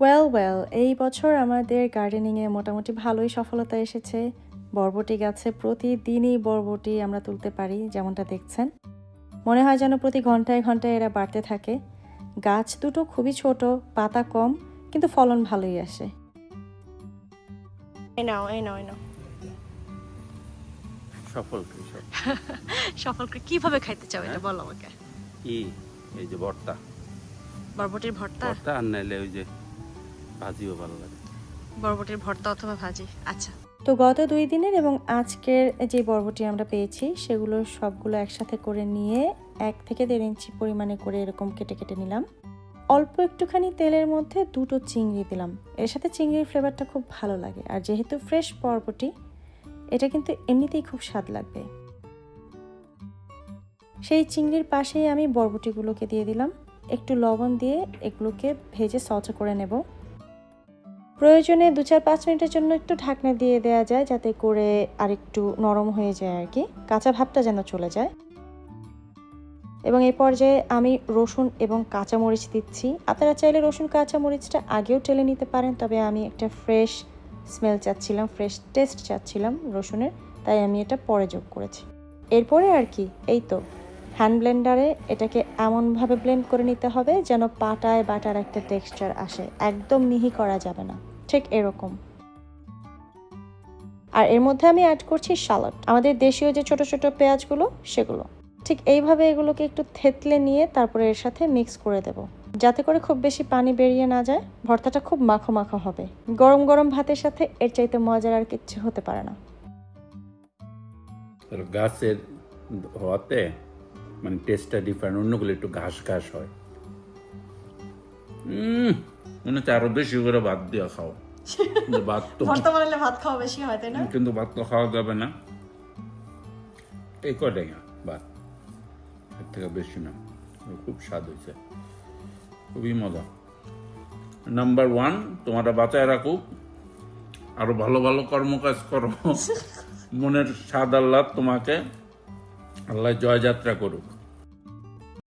Well well এই বছর আমাদের গার্ডেনিংয়ে মোটামুটি ভালোই সফলতা এসেছে। বরবটি গাছে প্রতিদিনই বরবটি আমরা তুলতে পারি যেমনটা দেখছেন। মনে হয় যেন প্রতি ঘন্টায় ঘন্টায় এরা বাড়তে থাকে। গাছ দুটো খুবই ছোট পাতা কম কিন্তু ফলন ভালোই আসে। নাও এই নাও এই নাও সফল সফল কীভাবে খাইতে চাও এটা বলো আমাকে। কি? এই যে ভর্তা। বরবটির ভর্তা? ভর্তা আর নাইলে ওই যে ভাজিও ভালো লাগে। বরবটির ভর্তা অথবা ভাজি আচ্ছা। তো গত দুই দিনের এবং আজকের যে বরবটি আমরা পেয়েছি সেগুলো সবগুলো একসাথে করে নিয়ে এক থেকে দেড় ইঞ্চি পরিমাণে করে এরকম কেটে কেটে নিলাম। অল্প একটুখানি তেলের মধ্যে দুটো চিংড়ি দিলাম। এর সাথে চিংড়ির ফ্লেভারটা খুব ভালো লাগে। আর যেহেতু ফ্রেশ বরবটি এটা কিন্তু এমনিতেই খুব স্বাদ লাগবে। সেই চিংড়ির পাশেই আমি বরবটিগুলোকে দিয়ে দিলাম। একটু লবণ দিয়ে এগুলোকে ভেজে সচা করে নেব। প্রয়োজনে দু চার পাঁচ মিনিটের জন্য একটু ঢাকনা দিয়ে দেওয়া যায় যাতে করে আরেকটু নরম হয়ে যায় আর কি। কাঁচা ভাবটা যেন চলে যায়। এবং এই পর্যায়ে আমি রসুন এবং কাঁচামরিচ দিচ্ছি। আপনারা চাইলে রসুন, কাঁচামরিচটা আগেও টেলে নিতে পারেন, তবে আমি একটা ফ্রেশ স্মেল চাচ্ছিলাম, ফ্রেশ টেস্ট চাচ্ছিলাম রসুনের, তাই আমি এটা পরে যোগ করেছি। এরপরে আর কি, এই তো, হ্যান্ড ব্লেন্ডারে এটাকে এমনভাবে ব্লেন্ড করে নিতে হবে যেন পাটায় বাটার একটা টেক্সচার আসে, একদম মিহি করা যাবে না। ঠিক এরকম। আর এর মধ্যে আমি অ্যাড করছি শালট আমাদের দেশীয় যে ছোট ছোট পেঁয়াজগুলো সেগুলো। ঠিক এইভাবে এগুলোকে একটু থেতলে নিয়ে তারপরে এর সাথে মিক্স করে দেব। যাতে করে খুব বেশি পানি বেরিয়ে না যায় ভর্তাটা খুব মাখো মাখো হবে। গরম গরম ভাতের সাথে এর চাইতে মজার আর কিচ্ছু হতে পারে না। গাছের হওয়াতে মানে টেস্টটা ডিফারেন্ট অন্যগুলো একটু ঘাস ঘাস হয়। উম, মনে হচ্ছে আরও বেশি করে ভাত দিয়ে খাও। ভাত তো বানালে ভাত খাওয়া বেশি হয় তাই কিন্তু ভাত তো খাওয়া যাবে না। এই কটাই না ভাত? এর থেকে বেশি না। খুব স্বাদ হয়েছে। খুবই মজা। নাম্বার ওয়ান তোমারা বাঁচায় রাখুক আরও ভালো ভালো কর্মকাজ করো। মনের স্বাদ আল্লাহ তোমাকে। আল্লাহ জয়যাত্রা করুক।